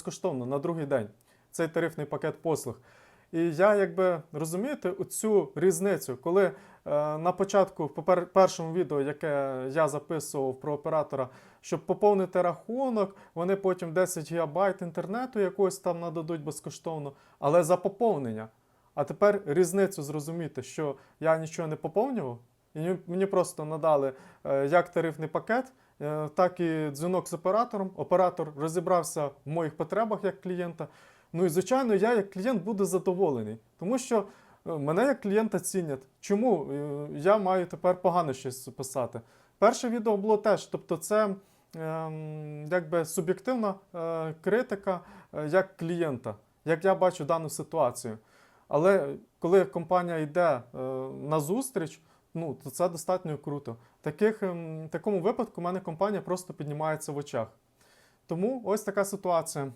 безкоштовно на другий день цей тарифний пакет послуг. І я якби розумієте оцю різницю, коли е, на початку, по пер- першому відео, яке я записував про оператора, щоб поповнити рахунок, вони потім 10 гігабайт інтернету якогось там нададуть безкоштовно, але за поповнення. А тепер різницю зрозуміти, що я нічого не поповнював, мені- просто надали е, як тарифний пакет, е, так і дзвінок з оператором. Оператор розібрався в моїх потребах як клієнта. Ну і звичайно, я як клієнт буду задоволений, тому що е, мене як клієнта цінять. Чому я маю тепер погано щось писати? Перше відео було теж, тобто це ем, якби суб'єктивна критика як клієнта, як я бачу дану ситуацію. Але коли компанія йде на зустріч, ну то це достатньо круто. Таких, ем, в такому випадку в мене компанія просто піднімається в очах. Тому ось така ситуація.